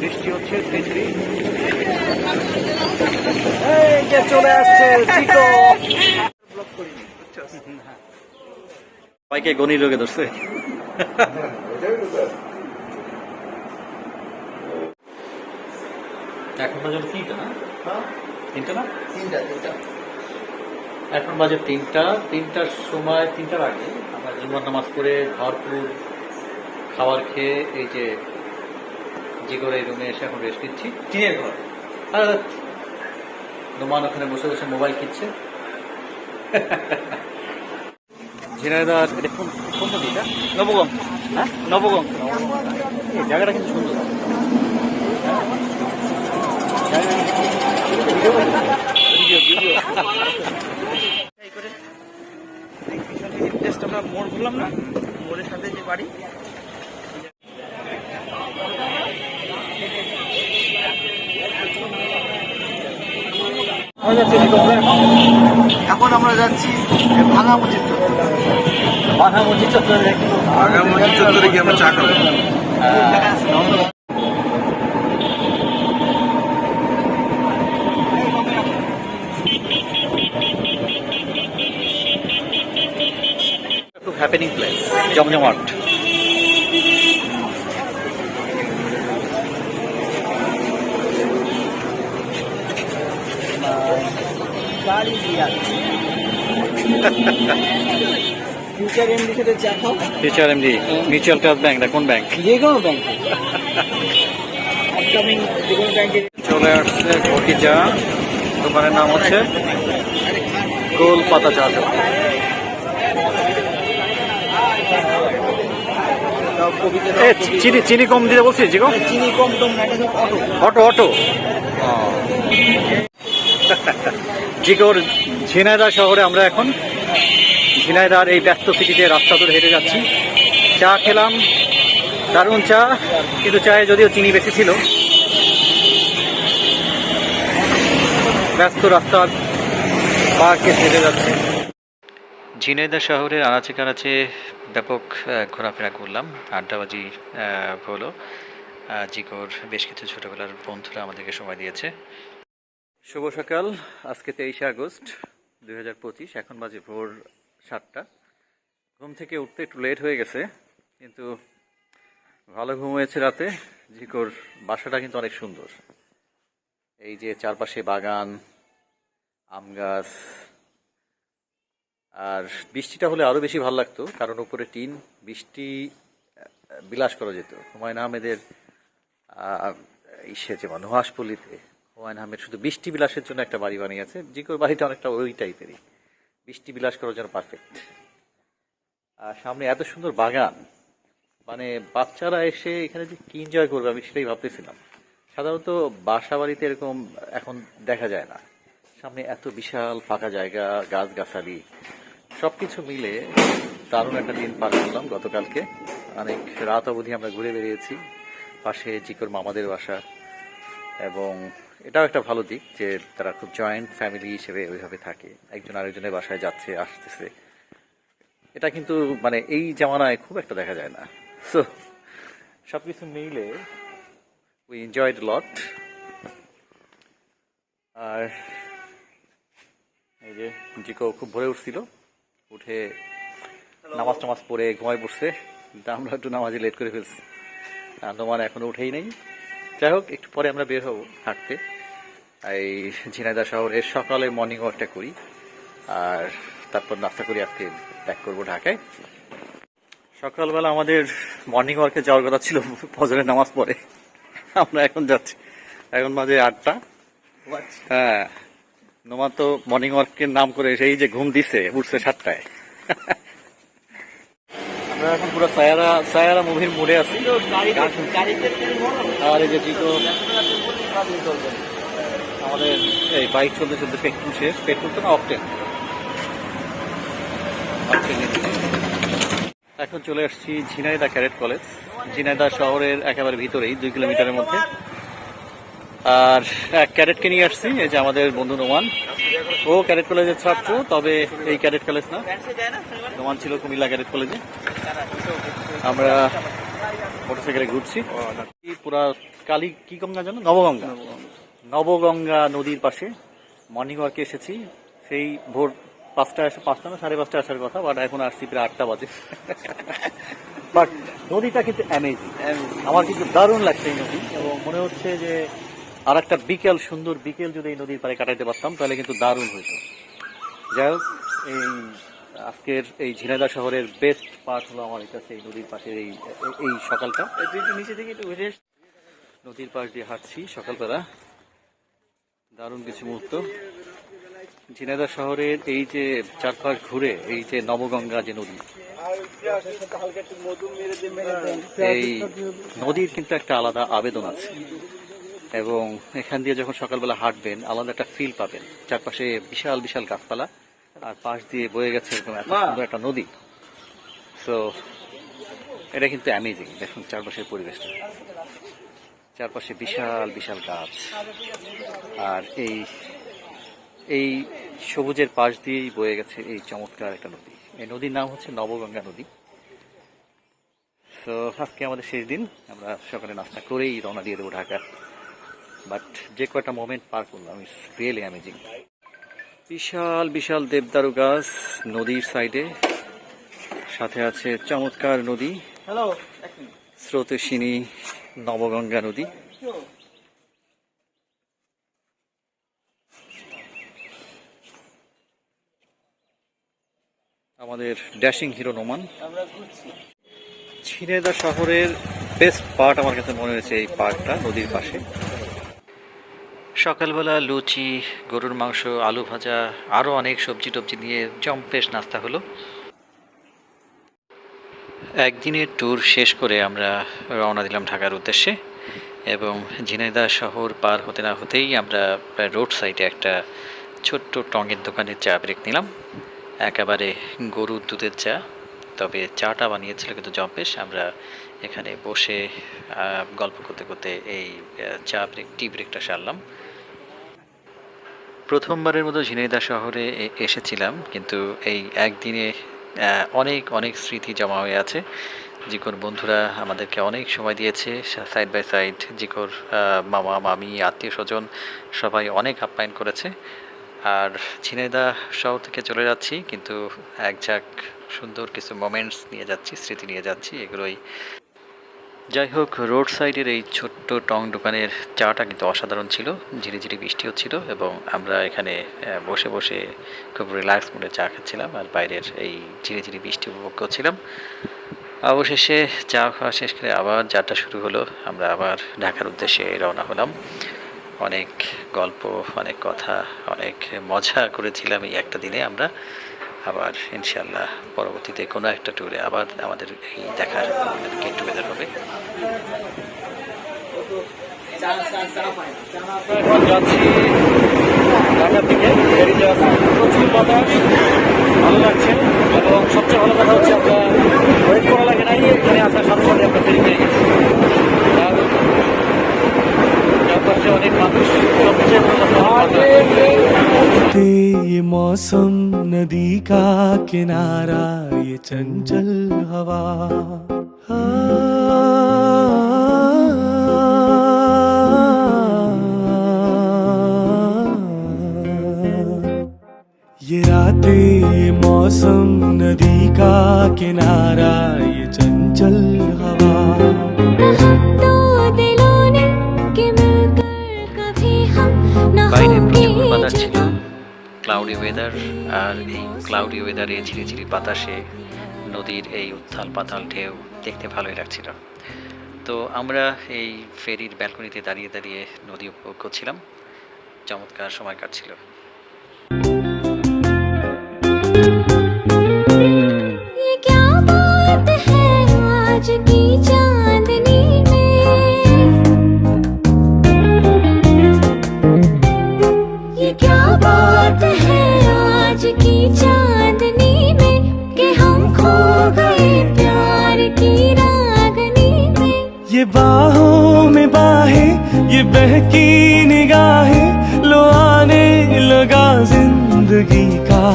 বৃষ্টি হচ্ছে এই যে চলে আসছে চিকো। সবাইকে গণি রোগে ধরছে। এখন বাজে তিনটা না? তিনটা না? তিনটা তিনটা। এখন বাজে তিনটা তিনটার সময় তিনটার আগে আমরা জুমার নামাজ পড়ে ভরপুর খাবার খেয়ে এই যে যে করে এই রুমে এসে এখন রেস্ট নিচ্ছি। টিনের ঘর। আর নোমান ওখানে বসে বসে মোবাইল কোন কোন নদীটা নবগঞ্জ। হ্যাঁ? এই জায়গাটা কিন্তু সুন্দর। আমরা মোড় ঘুরলাম না। মোড়ের সাথে যে বাড়ি। এখন আমরা যাচ্ছি ভাঙা মসজিদ মাথা মসজিদ চত্বরে। দেখি আগামী চত্বরে গিয়ে আমরা চা খাব। হ্যাপেনিং প্লেস জমজমাট গাড়ি দিয়া ফিউচার এমডি সাথে চা খাও টিচার এমডি মিউচুয়াল ব্যাংক কোন ব্যাংক যে কোনো ব্যাংক আপকামিং যে কোনো ব্যাংকের চলে আসছে ঘটি চা দোকানের নাম হচ্ছে গোল পাতা চা চিনি চিনি কম দিতে বলছি চিনি কম টম অটো অটো অটো জিগোর ঝিনাইদা শহরে আমরা এখন। ঝিনাইদার এই ব্যস্ত সিটিতে রাস্তা ধরে হেঁটে যাচ্ছি। চা খেলাম, দারুণ চা, কিন্তু চায়ে যদিও চিনি বেশি ছিল। ব্যস্ত রাস্তার পার্কে হেঁটে যাচ্ছে। ঝিনাইদা শহরের আনাচে কানাচে ব্যাপক ঘোরাফেরা করলাম। আড্ডাবাজি হলো। জিকোর বেশ কিছু ছোটবেলার বন্ধুরা আমাদেরকে সময় দিয়েছে। শুভ সকাল। আজকে তেইশে আগস্ট দুই হাজার পঁচিশ এখন বাজে ভোর সাতটা। ঘুম থেকে উঠতে একটু লেট হয়ে গেছে কিন্তু ভালো ঘুম হয়েছে রাতে। জিকোর বাসাটা কিন্তু অনেক সুন্দর। এই যে চারপাশে বাগান আম গাছ আর বৃষ্টিটা হলে আরও বেশি ভালো লাগতো কারণ উপরে টিন বৃষ্টি বিলাস করা যেত। হুমায়ুন আহমেদের আহ, ইসে যে নুহাসপল্লিতে হুমায়ুন আহমেদ, শুধু বৃষ্টি বিলাসের জন্য একটা বাড়ি বানিয়েছে। জিকোর বাড়িটা অনেকটা ওই টাইপেরই বৃষ্টি বিলাস করার জন্য পারফেক্ট আর সামনে এত সুন্দর বাগান। মানে বাচ্চারা এসে এখানে যে কি এনজয় করবে আমি সেটাই ভাবতেছিলাম। সাধারণত বাসা বাড়িতে এরকম এখন দেখা যায় না। সামনে এত বিশাল ফাঁকা জায়গা, গাছগাছালি। সবকিছু মিলে দারুণ একটা দিন পার করলাম গতকালকে। অনেক রাত অবধি আমরা ঘুরে বেরিয়েছি পাশে জিকর মামাদের বাসা। এবং এটাও একটা ভালো দিক যে তারা খুব জয়েন্ট ফ্যামিলি হিসেবে ওইভাবে থাকে। একজন আরেকজনের বাসায় যাচ্ছে, আসতেছে। এটা কিন্তু মানে এই জামানায় খুব একটা দেখা যায় না। সো সব কিছু মিলে উই এনজয়েড লট আর এই যে জিকো খুব ভরে উঠছিল। উঠে নামাজ টামাজ পড়ে ঘুমায় পড়ছে। কিন্তু আমরা একটু নামাজে লেট করে ফেলছি। তোমার এখনও উঠেই নেই। যাই হোক একটু পরে আমরা বের হব হাঁটতে। এই ঝিনাইদা শহরের সকালে মর্নিং ওয়াকটা করি আর তারপর নাস্তা করি আজকে ব্যাক করব ঢাকায়। সকালবেলা আমাদের মর্নিং ওয়ার্কে যাওয়ার কথা ছিল ফজরের নামাজ পড়ে। আমরা এখন যাচ্ছি এখন বাজে আটটা। হ্যাঁ নোমা তো মর্নিং ওয়ার্কের নাম করে সেই যে ঘুম দিছে উঠছে সাতটায়। আমরা এখন পুরো সায়ারা সায়ারা মুভির মোড়ে আছি। আর এই যে জিতো, আমাদের এই বাইক চলতে চলতে পেট্রোল শেষ, পেট্রোল তো না অপটেন এখন চলে আসছি ঝিনাইদা ক্যারেট কলেজ ঝিনাইদা শহরের একেবারে ভিতরেই, দুই কিলোমিটারের মধ্যে। আর এক ক্যাডেটকে নিয়ে আসছি এই যে আমাদের বন্ধু নোমান। ও ক্যাডেট কলেজের ছাত্র তবে এই ক্যাডেট কলেজ না। নোমান ছিল কুমিল্লা ক্যাডেট কলেজে। আমরা মোটরসাইকেলে ঘুরছি। পুরা কালী কি গঙ্গা জানো? নবগঙ্গা। নবগঙ্গা নদীর পাশে মর্নিং ওয়ার্কে এসেছি। সেই ভোর পাঁচটা এসে পাঁচটা না সাড়ে পাঁচটা আসার কথা বাট এখন আসছি প্রায় আটটা বাজে। বাট নদীটা কিন্তু অ্যামেজিং আমার কিন্তু দারুণ লাগছে এই নদী। এবং মনে হচ্ছে যে আর একটা বিকেল সুন্দর বিকেল যদি এই নদীর পাড়ে কাটাইতে পারতাম তাহলে কিন্তু দারুণ হইতো। যাই হোক এই আজকের এই ঝিনাইদহ শহরের বেস্ট পার্ট হলো আমার কাছে এই নদীর পাশের এই এই সকালটা। নিচে থেকে একটু উঠে নদীর পাশ দিয়ে হাঁটছি সকালবেলা। দারুণ কিছু মুহূর্ত। ঝিনাইদহ শহরের এই যে চারপাশ ঘুরে এই যে নবগঙ্গা যে নদী এই নদীর কিন্তু একটা আলাদা আবেদন আছে। এবং এখান দিয়ে যখন সকালবেলা হাঁটবেন আলাদা একটা ফিল পাবেন। চারপাশে বিশাল বিশাল গাছপালা আর পাশ দিয়ে বয়ে গেছে এরকম এত সুন্দর একটা নদী। তো এটা কিন্তু অ্যামেজিং দেখুন চারপাশের পরিবেশটা। চারপাশে বিশাল বিশাল গাছ। আর এই এই সবুজের পাশ দিয়েই বয়ে গেছে এই চমৎকার একটা নদী। এই নদীর নাম হচ্ছে নবগঙ্গা নদী। তো আজকে আমাদের শেষ দিন। আমরা সকালে নাস্তা করেই রওনা দিয়ে দেবো ঢাকা বাট যে কয়টা মোমেন্ট পার করলাম ইটস রিয়েলি অ্যামেজিং বিশাল বিশাল দেবদারু গাছ নদীর সাইডে সাথে আছে চমৎকার নদী। এক নবগঙ্গা নদী। আমাদের ড্যাশিং হিরো নোমান ছিনেদা শহরের বেস্ট পার্ট আমার কাছে মনে হয়েছে এই পার্কটা নদীর পাশে। সকালবেলা লুচি, গরুর মাংস, আলু ভাজা আরও অনেক সবজি টবজি নিয়ে জম্পেশ নাস্তা হলো। একদিনের ট্যুর শেষ করে আমরা রওনা দিলাম ঢাকার উদ্দেশ্যে এবং ঝিনাইদা শহর পার হতে না হতেই আমরা প্রায় রোড সাইডে একটা ছোট্ট টঙের দোকানে চা ব্রেক নিলাম। একেবারে গরুর দুধের চা, তবে চাটা বানিয়েছিল কিন্তু জম্পেশ আমরা এখানে বসে গল্প করতে করতে এই চা ব্রেক টি ব্রেকটা সারলাম। প্রথমবারের মতো ঝিনাইদা শহরে এসেছিলাম, কিন্তু এই একদিনে অনেক অনেক স্মৃতি জমা হয়ে আছে। জিকোর বন্ধুরা আমাদেরকে অনেক সময় দিয়েছে সাইড বাই সাইড জিকোর মামা, মামি, আত্মীয় স্বজন, সবাই অনেক আপ্যায়ন করেছে। আর ঝিনাইদা শহর থেকে চলে যাচ্ছি, কিন্তু এক ঝাঁক সুন্দর কিছু মোমেন্টস নিয়ে যাচ্ছি, স্মৃতি নিয়ে যাচ্ছি, এগুলোই যাই হোক রোড সাইডের এই ছোট্ট টং দোকানের চাটা কিন্তু অসাধারণ ছিল, ঝিরিঝিরি বৃষ্টি হচ্ছিল এবং আমরা এখানে বসে বসে খুব রিল্যাক্স মোডে চা খাচ্ছিলাম আর বাইরের এই ঝিরিঝিরি বৃষ্টি উপভোগ করছিলাম। অবশেষে চা খাওয়া শেষ করে আবার যাত্রা শুরু হলো, আমরা আবার ঢাকার উদ্দেশ্যে রওনা হলাম। অনেক গল্প, অনেক কথা, অনেক মজা করেছিলাম এই একটা দিনে আমরা। আবার ইনশাল্লাহ পরবর্তীতে কোনো একটা ট্যুরে আবার আমাদের এই দেখার গেট টুগেদার হবে। প্রচুর ভালো লাগছে। এবং সবচেয়ে ভালো কথা হচ্ছে আমরা ওয়েট করা লাগে নাই, এখানে আসার সাথে ফেরি পেয়ে আর চারপাশে অনেক মানুষ সবচেয়ে বড় কথা হলো বাতাস। ते ये मौसम नदी का किनारा ये चंचल हवा ये रातें ये मौसम नदी का किनारा ये चंचल ওয়েদার আর এই ক্লাউডি ওয়েদারে ঝিরিঝিরি বাতাসে নদীর এই উত্থাল পাতাল ঢেউ দেখতে ভালোই লাগছিল তো আমরা এই ফেরির ব্যালকনিতে দাঁড়িয়ে দাঁড়িয়ে নদী উপভোগ করছিলাম চমৎকার সময় কাটছিল ये क्या बात है ये बाहों में बाहें ये बहकी निगाहें लो आने लगा ज़िंदगी का।